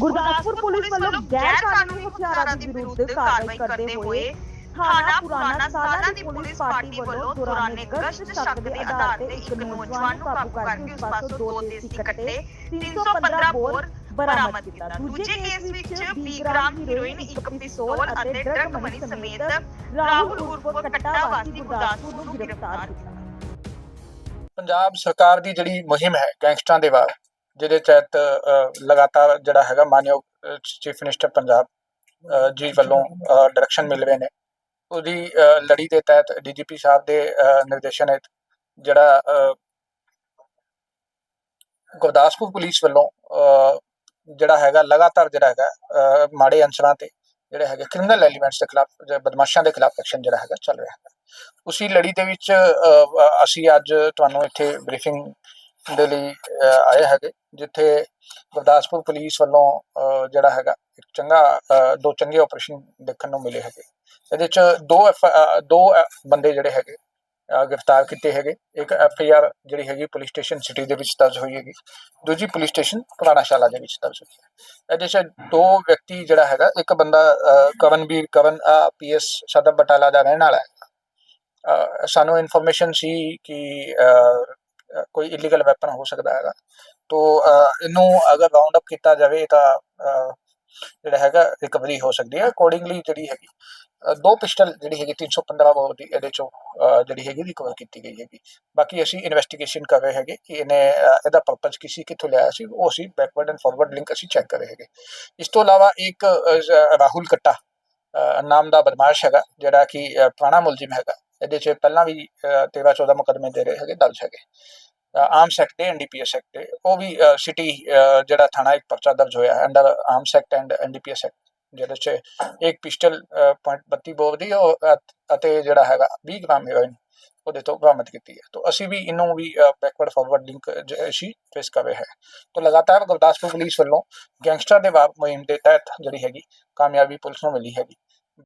Gurdaspur police ਵੱਲੋਂ ਗੈਰ ਕਾਨੂੰਨੀ ਹਥਿਆਰਾਂ ਦੇ ਵਿਰੁੱਧ ਕਾਰਵਾਈ ਕਰਦੇ ਹੋਏ ਥਾਣਾ ਪੁਰਾਣਾ ਸਾਲਾਂ ਦੀ ਪੁਲਿਸ ਪਾਰਟੀ ਵੱਲੋਂ ਦੌਰਾਨੇ ਗਸ਼ਤ ਸ਼ੱਕ ਦੇ ਆਧਾਰ ਤੇ ਇੱਕ ਨੌਜਵਾਨ ਨੂੰ ਕਾਬੂ ਕਰਕੇ ਉਸ ਪਾਸੋਂ ਦੋ ਦੇਸੀ ਕੱਟੇ 315 ਬੋਰ ਬਰਾਮਦ ਕੀਤਾ। ਦੂਜੇ ਕੇਸ ਵਿੱਚ 20 ਗ੍ਰਾਮ ਹੀਰੋਇਨ ਇੱਕ ਪਿਸਤੌਲ ਅਤੇ ਡਰਗ ਮਨੀ ਸਮੇਤ ਰਾਹੁਲ ਉਰਫ ਕੱਟਾ ਵਾਸੀ ਗੁਰਦਾਸਪੁਰ ਨੂੰ ਗ੍ਰਿਫਤਾਰ ਕੀਤਾ। ਪੰਜਾਬ ਸਰਕਾਰ ਦੀ ਜਿਹੜੀ ਮੁਹਿੰਮ ਹੈ ਗੈਂਗਸਟਰਾਂ ਦੇ ਵਾਰ ਜਿਹਦੇ ਤਹਿਤ ਲਗਾਤਾਰ ਜਿਹੜਾ ਹੈਗਾ ਮਾਨਯੋਗ ਚੀਫ ਮਿਨਿਸਟਰ ਪੰਜਾਬ ਜੀ ਵੱਲੋਂ ਡਾਇਰੈਕਸ਼ਨ ਮਿਲ ਰਹੇ ਨੇ। ਉਹਦੀ ਲੜੀ ਦੇ ਤਹਿਤ ਡੀਜੀਪੀ ਸਾਹਿਬ ਦੇ ਨਿਰਦੇਸ਼ਨ ਹੇਠ ਜਿਹੜਾ ਗੁਰਦਾਸਪੁਰ ਪੁਲਿਸ ਵੱਲੋਂ ਅ, ਜਿਹੜਾ ਹੈਗਾ ਲਗਾਤਾਰ ਜਿਹੜਾ ਹੈਗਾ ਮਾੜੇ ਅੰਸਰਾਂ ਤੇ ਜਿਹੜੇ ਹੈਗੇ ਕ੍ਰਿਮੀਨਲ ਐਲੀਮੈਂਟਸ ਦੇ ਖਿਲਾਫ ਜਾਂ ਬਦਮਾਸ਼ਾਂ ਦੇ ਖਿਲਾਫ ਐਕਸ਼ਨ ਜਿਹੜਾ ਹੈਗਾ ਚੱਲ ਰਿਹਾ ਹੈ ਉਸੀ ਲੜੀ ਦੇ ਵਿੱਚ ਅਸੀਂ ਅੱਜ ਤੁਹਾਨੂੰ ਇੱਥੇ ਬਰੀਫਿੰਗ ਦੇ ਲਈ ਆਏ ਹੈਗੇ ਜਿੱਥੇ ਗੁਰਦਾਸਪੁਰ ਪੁਲਿਸ ਵੱਲੋਂ ਜਿਹੜਾ ਹੈਗਾ ਇੱਕ ਚੰਗਾ ਦੋ ਚੰਗੇ ਆਪਰੇਸ਼ਨ ਦੇਖਣ ਨੂੰ ਮਿਲੇ ਹੈਗੇ। ਇਹਦੇ ਚ ਦੋ F- ਦੋ ਬੰਦੇ ਜਿਹੜੇ ਹੈਗੇ ਗ੍ਰਿਫਤਾਰ ਕੀਤੇ ਹੈਗੇ। ਇੱਕ ਐਫ ਆਈ ਆਰ ਜਿਹੜੀ ਹੈਗੀ ਪੁਲਿਸ ਸਟੇਸ਼ਨ ਸਿਟੀ ਦੇ ਵਿੱਚ ਦਰਜ ਹੋਈ ਹੈਗੀ। ਦੂਜੀ ਪੁਲਿਸ ਸਟੇਸ਼ਨ ਪੁਰਾਣਾ ਸ਼ਾਲਾ ਦੇ ਵਿੱਚ ਦਰਜ ਹੋਈ ਹੈ। ਇਹਦੇ ਚ ਦੋ ਵਿਅਕਤੀ ਜਿਹੜਾ ਹੈਗਾ ਇੱਕ ਬੰਦਾ ਅ, ਕਵਨਵੀਰ ਕਵਨ ਪੀ ਪੀਐਸ ਸਦਰ ਬਟਾਲਾ ਦਾ ਰਹਿਣ ਵਾਲਾ ਹੈ ਸਾਨੂੰ ਇਨਫੋਰਮੇਸ਼ਨ ਸੀ ਕਿ ਕੋਈ ਇਲੀਗਲ ਵੈਪਨ ਹੋ ਸਕਦਾ ਹੈਗਾ। ਤੋ ਇਹਨੂੰ ਅਗਰ ਰਾਉਂਡ ਅਪ ਕੀਤਾ ਜਾਵੇ ਤਾਂ ਜਿਹੜਾ ਹੈਗਾ ਰਿਕਵਰੀ ਹੋ ਸਕਦੀ ਹੈ ਅਕੋਰਡਿੰਗਲੀ ਜਿਹੜੀ ਹੈਗੀ। ਦੋ ਪਿਸਟਲ ਜਿਹੜੀ ਹੈਗੀ 315 ਬੋਰ ਦੀ ਇਹਦੇ ਚੋਂ ਜਿਹੜੀ ਹੈਗੀ ਰਿਕਵਰ ਕੀਤੀ ਗਈ ਹੈਗੀ। ਬਾਕੀ ਅਸੀਂ ਇਨਵੈਸਟੀਗੇਸ਼ਨ ਕਰ ਰਹੇ ਹੈਗੇ ਕਿ ਇਹਨੇ ਇਹਦਾ ਪਰਪਸ ਕਿਸੇ ਕਿੱਥੋਂ ਲਿਆਇਆ ਸੀ, ਉਹ ਅਸੀਂ ਬੈਕਵਰਡ ਐਂਡ ਫਾਰਵਰਡ ਲਿੰਕ ਅਸੀਂ ਚੈੱਕ ਕਰ ਰਹੇ ਹੈਗੇ। ਇਸ ਤੋਂ ਇਲਾਵਾ ਇੱਕ ਰਾਹੁਲ ਕੱਟਾ ਨਾਮ ਦਾ ਬਦਮਾਸ਼ ਹੈਗਾ, ਜਿਹੜਾ ਕਿ ਪੁਰਾਣਾ ਮੁਲਜ਼ਮ ਹੈਗਾ। ਇਹਦੇ 'ਚ ਪਹਿਲਾਂ ਵੀ 13 14 ਮੁਕਦਮੇ ਦੇ ਰਹੇ ਹੈਗੇ, ਦਰਜ ਹੈਗੇ। ਆਰਮਸ ਐਕਟ ਦੇ ਐਨਡੀਪੀਐਸ ਐਕਟ ਦੇ ਉਹ ਵੀ ਸਿਟੀ ਜਿਹੜਾ ਥਾਣਾ ਇੱਕ ਪਰਚਾ ਦਰਜ ਹੋਇਆ ਹੈ, under arms act and NDPS act ਜਿਹਦੇ 'ਚ ਇੱਕ ਪਿਸਟਲ .32 ਬੋਰ ਦੀ ਅਤੇ ਜਿਹੜਾ ਹੈਗਾ 20 ਗ੍ਰਾਮ ਹੈਰੋਇਨ ਉਹਦੇ ਤੋਂ ਬਰਾਮਦ ਕੀਤੀ ਹੈ। ਤਾਂ ਅਸੀਂ ਵੀ ਇਹਨੂੰ ਵੀ ਬੈਕਵਰਡ ਫਾਰਵਰਡ ਲਿੰਕ ਅਸੀਂ ਫੇਸ ਕਰ ਰਹੇ ਹੈ। ਤਾਂ ਲਗਾਤਾਰ ਗੁਰਦਾਸਪੁਰ ਪੁਲਿਸ ਵੱਲੋਂ ਗੈਂਗਸਟਰ ਦੇ ਵਾਰ ਮੁਹਿੰਮ ਦੇ ਤਹਿਤ ਜਿਹੜੀ ਹੈਗੀ, ਕਾਮਯਾਬੀ ਪੁਲਿਸ ਨੂੰ ਮਿਲੀ ਹੈਗੀ।